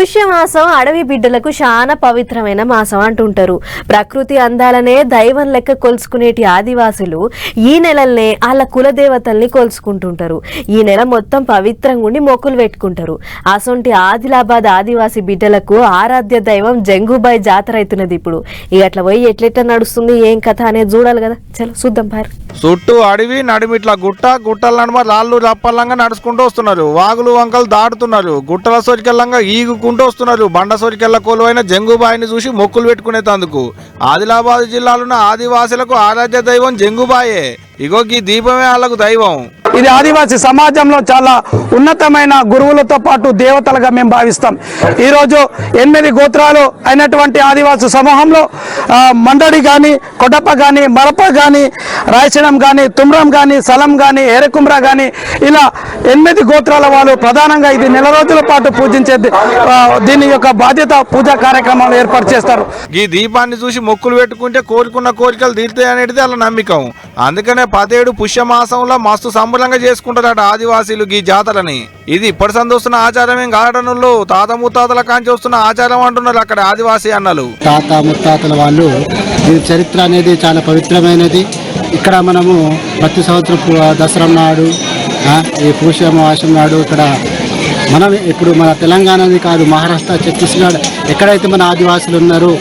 పుష్యమాసం అడవి బిడ్డలకు చాలా పవిత్రమైన మాసం అంటుంటారు. ప్రకృతి అందాలనే దైవం లెక్క కొలుసుకునేటి ఆదివాసులు ఈ నెలల్నే వాళ్ళ కులదేవతల్ని కొలుసుకుంటుంటారు. ఈ నెల మొత్తం పవిత్రంగా ఉండి మొక్కులు పెట్టుకుంటారు. అసొంటి ఆదిలాబాద్ ఆదివాసి బిడ్డలకు ఆరాధ్య దైవం జంగుబాయ్ జాతర అవుతున్నది ఇప్పుడు. ఇక అట్లా పోయి ఎట్లెట్లా నడుస్తుంది ఏం కథ అనేది చూడాలి కదా. చలో చూద్దాం పారు చుట్టూ అడవి నడిమిట్ల గుట్ట గుట్టల నడుమ రాళ్ళు రప్పల్లంగా నడుచుకుంటూ వస్తున్నారు. వాగులు వంకలు దాటుతున్నారు. గుట్టల సొరికెళ్ళంగా మొక్కుకుంటూ వస్తున్నారు బండ సొరికెళ్ళ కొలువైన జంగుబాయిని చూసి మొక్కులు పెట్టుకునేటందుకు ఆదిలాబాద్ జిల్లాలోని ఆదివాసులకు ఆరాధ్య దైవం జంగుబాయే. ఇగో ఈ దీపమే వాళ్ళకు దైవం. ఇది ఆదివాసి సమాజంలో చాలా ఉన్నతమైన గురువులతో పాటు దేవతలుగా మేము భావిస్తాం. ఈరోజు ఎనిమిది గోత్రాలు అయినటువంటి ఆదివాసి సమూహంలో మండడి కానీ కొడప కానీ మరప కానీ రాయచడం కానీ తుమ్రం కానీ సలం కానీ ఎరకుమ్రా కానీ ఇలా ఎనిమిది గోత్రాల వాళ్ళు ప్రధానంగా ఇది నెల రోజుల పాటు పూజించే దీని యొక్క బాధ్యత పూజా కార్యక్రమాలు ఏర్పాటు చేస్తారు. ఈ దీపాన్ని చూసి మొక్కులు పెట్టుకుంటే కోరుకున్న కోరికలు తీరుతాయి అనేది అలా నమ్మకం. అందుకనే పదేడు పుష్యమాసంలో మస్తు సంబరంగా చేసుకుంటారట ఆదివాసీలు ఈ జాతరని. ఇది ఇప్పటి సంది వస్తున్న ఆచారం ఏం కాడనుల్లో తాత ముత్తాతల కాంచి వస్తున్న ఆచారం అంటున్నారు అక్కడ ఆదివాసీ అన్నలు. తాత ముత్తాతల వాళ్ళు దీని చరిత్ర అనేది చాలా పవిత్రమైనది. ఇక్కడ మనము ప్రతి సంవత్సరం దసరా నాడు ఈ పూషమాసం నాడు ఇక్కడ మనం ఇప్పుడు మన తెలంగాణది కాదు మహారాష్ట్ర ఛత్తీస్గఢ్ ఎక్కడైతే మన ఆదివాసులు ఉన్నారో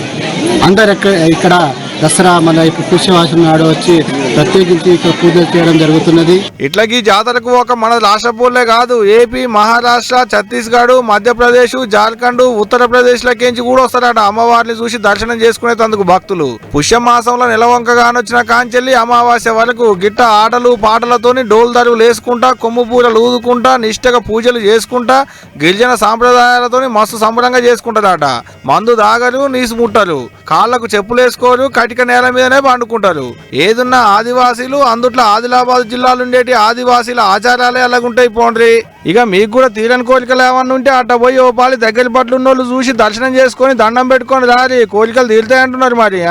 అందరు ఎక్కడ ఇక్కడ దసరా మన ఇప్పుడు పుష్యవాసం నాడు వచ్చి ప్రత్యేకించి ఇక్కడ పూజలు చేయడం జరుగుతున్నది. ఇట్లా ఈ జాతరకు ఒక మన రాష్ట్రపూర్లే కాదు ఏపీ మహారాష్ట్ర ఛత్తీస్గఢ్ మధ్యప్రదేశ్ జార్ఖండ్ ఉత్తరప్రదేశ్ లకేంచి కూడా వస్తారట. అమ్మవారిని చూసి దర్శనం చేసుకునేందుకు భక్తులు. పుష్యమాసంలో నిలవంకగానొచ్చిన కాంచెల్లి అమావాస్య వరకు గిట్ట ఆటలు పాటలతోని డోలు దరువులు వేసుకుంటా కొమ్ము పూజలు ఊదుకుంటా నిష్టగా పూజలు చేసుకుంటా గిరిజన సాంప్రదాయాలతోని మస్తు సంబరంగా చేసుకుంటారట. మందు దాగరు నీసు ముట్టరు. కాళ్ళకు చెప్పులేసుకోరు కటిక నేల మీదనే పండుకుంటారు. ఏదున్నా ఆదివాసీలు అందుట్లో ఆదిలాబాద్ జిల్లాలో ఉండేటి ఆదివాసీల ఆచారాలే అలాగుంటాయి పోండ్రి. ఇక మీకు కూడా తీరని కోరికలు ఏమన్నా ఉంటే అట్ట పోయి ఓ పాలి దగ్గర పట్ల ఉన్నోళ్ళు చూసి దర్శనం చేసుకొని దండం పెట్టుకొని రారి. కోరికలు తీరుతాయంటున్నారు మరి